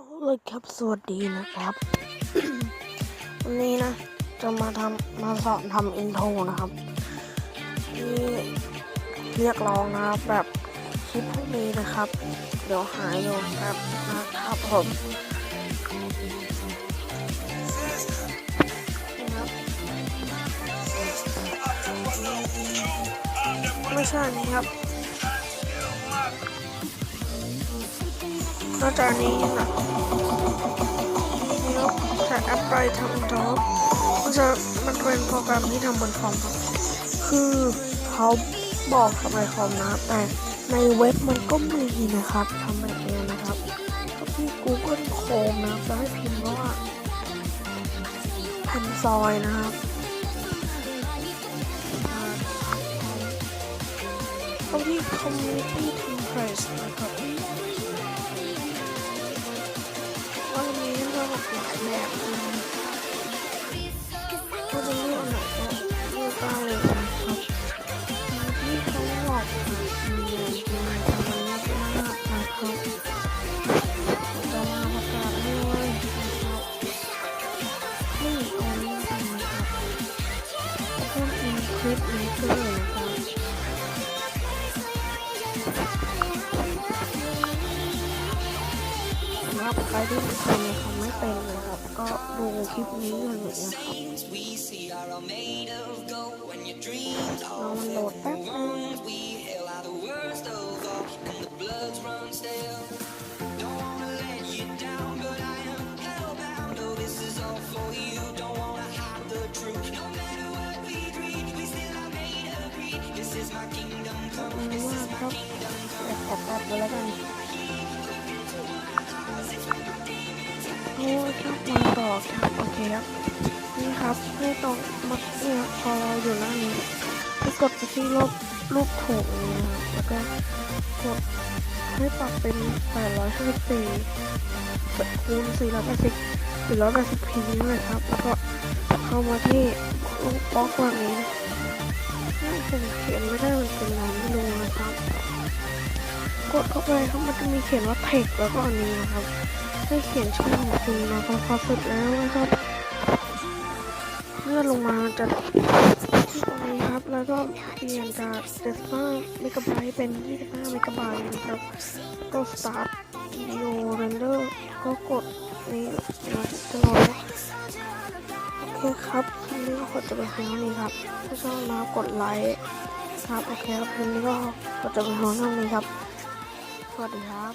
เอาเลยครับสวัสดีนะครับ วันนี้นะ จะมาทำมาสอนทำอินโทรนะครับที่เรียกร้องนะครับ แบบคลิปพวกนี้นะครับ เดี๋ยวหายอยู่ครับนะครับผมไม่ใช่นี่ครับ นอกจากนี้นะนี่ก็ใช้แอปไปทำอินโทรมันจะมันเป็นโปรแกรมที่ทำบนคอมครับคือเขาบอกทำในคอมนะ แต่ในเว็บมันก็มีนะครับทำแบบนี้นะครับก็ที่ Google Chrome นะแล้วให้พิมพ์ว่าแผ่นซอยนะครับเข้าที่ Community Templates นะครับ อกหลายแบบก็จะเลือกไหนก็เลือกได้เลยครับที่เขาบอกมีเงินมีทำอะไรมากนะครับจะมาประกาศให้เลยนะครับนี่เอนี้กันะครับแล้วก็มีคลิปนี้ด้วยนะครับ ใครที่เป็นคนในคอไม่เป็นนะครับ ก็ดูคลิปนี้อยู่นะครับเรามันโหลดแป๊บนึงว่าครับแต่ตับไปแล้วกัน อ้ยครับมาต่อครับโอเคครับนี่ครับให้ตรงมาเนี่ยพอเราอยู่หน้านี้ให้กดไปที่รูปรูปถูกนี้นะครับแล้วก็กดให้ปรับเป็น 854คูณ480 480พีเลยครับ แล้วก็เข้ามาที่รูปบล็อกแบบนี้นี่ผมเขียนไม่ได้มันเป็นอะไรไม่รู้นะครับ กดเข้าไปครับมันจะมีเขียนว่า text แล้วก็อันนี้นะครับ ให้เขียนชื่อของคุณนะครับพอเสร็จแล้วนะครับเลื่อนลงมาจะที่ตรงนี้ครับ แล้วก็เปลี่ยนจาก75เมกะไบต์เป็น 25เมกะไบต์นะครับ ก็ start video render ก็กดนี้นะจะรอโอเคครับทีนี้ก็กดจะไปห้องนี้ครับถ้าชอบนะกดไลค์ครับโอเคครับทีนี้ก็กดจะไปห้องนี้ครับ สวัสดีครับ